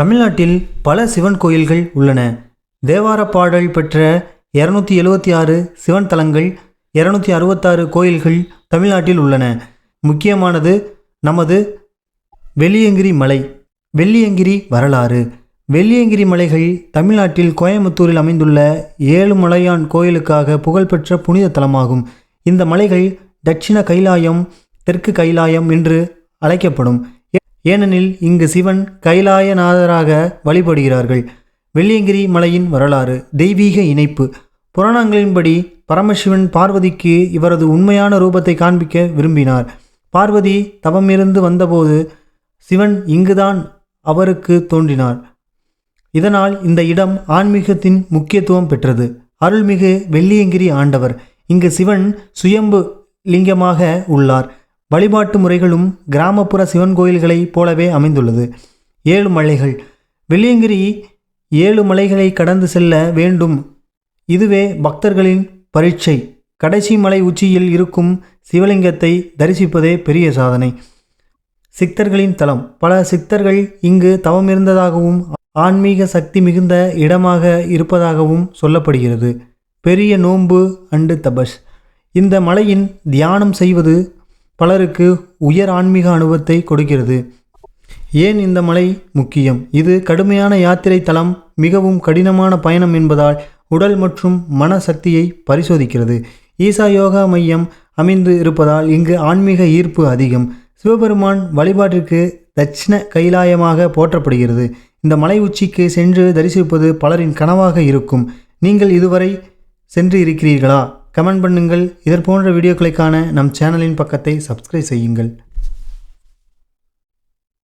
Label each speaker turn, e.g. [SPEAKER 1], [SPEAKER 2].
[SPEAKER 1] தமிழ்நாட்டில் பல சிவன் கோயில்கள் உள்ளன. தேவார பாடல் பெற்ற இரநூத்தி எழுவத்தி ஆறு சிவன் தலங்கள் இரநூத்தி அறுபத்தாறு கோயில்கள் தமிழ்நாட்டில் உள்ளன. முக்கியமானது நமது வெள்ளியங்கிரி மலை வெள்ளியங்கிரி வரலாறு. வெள்ளியங்கிரி மலைகள் தமிழ்நாட்டில் கோயம்புத்தூரில் அமைந்துள்ள ஏழுமலையான் கோயிலுக்காக புகழ்பெற்ற புனித தலமாகும். இந்த மலைகள் தட்சிண கைலாயம் தெற்கு கைலாயம் என்று அழைக்கப்படும். ஏனெனில் இங்கு சிவன் கைலாயநாதராக வழிபடுகிறார்கள். வெள்ளியங்கிரி மலையின் வரலாறு தெய்வீக இணைப்பு. புராணங்களின்படி பரமசிவன் பார்வதிக்கு இவரது உண்மையான ரூபத்தை காண்பிக்க விரும்பினார். பார்வதி தவமிருந்து வந்தபோது சிவன் இங்குதான் அவருக்கு தோன்றினார். இதனால் இந்த இடம் ஆன்மீகத்தின் முக்கியத்துவம் பெற்றது. அருள்மிகு வெள்ளியங்கிரி ஆண்டவர் இங்கு சிவன் சுயம்பு லிங்கமாக உள்ளார். வழிபாட்டு முறைகளும் கிராமப்புற சிவன் கோயில்களைப் போலவே அமைந்துள்ளது. ஏழு மலைகள். வெள்ளியங்கிரி ஏழு மலைகளை கடந்து செல்ல வேண்டும். இதுவே பக்தர்களின் பரீட்சை. கடைசி மலை உச்சியில் இருக்கும் சிவலிங்கத்தை தரிசிப்பதே பெரிய சாதனை. சித்தர்களின் தலம். பல சித்தர்கள் இங்கு தவமிருந்ததாகவும் ஆன்மீக சக்தி மிகுந்த இடமாக இருப்பதாகவும் சொல்லப்படுகிறது. பெரிய நோன்பு அண்டு தபஸ். இந்த மலையின் தியானம் செய்வது பலருக்கு உயர் ஆன்மீக அனுபவத்தை கொடுக்கிறது. ஏன் இந்த மலை முக்கியம்? இது கடுமையான யாத்திரை தலம் மிகவும் கடினமான பயணம் என்பதால் உடல் மற்றும் மன சக்தியை பரிசோதிக்கிறது. ஈசா யோகா மையம் அமைந்து இருப்பதால் இங்கு ஆன்மீக ஈர்ப்பு அதிகம். சிவபெருமான் வழிபாட்டிற்கு தட்சிண கைலாயமாக போற்றப்படுகிறது. இந்த மலை உச்சிக்கு சென்று தரிசிப்பது பலரின் கனவாக இருக்கும். நீங்கள் இதுவரை சென்று இருக்கிறீர்களா? கமெண்ட் பண்ணுங்கள். இதற்போன்ற வீடியோக்களை நம் சேனலின் பக்கத்தை சப்ஸ்கிரைப் செய்யுங்கள்.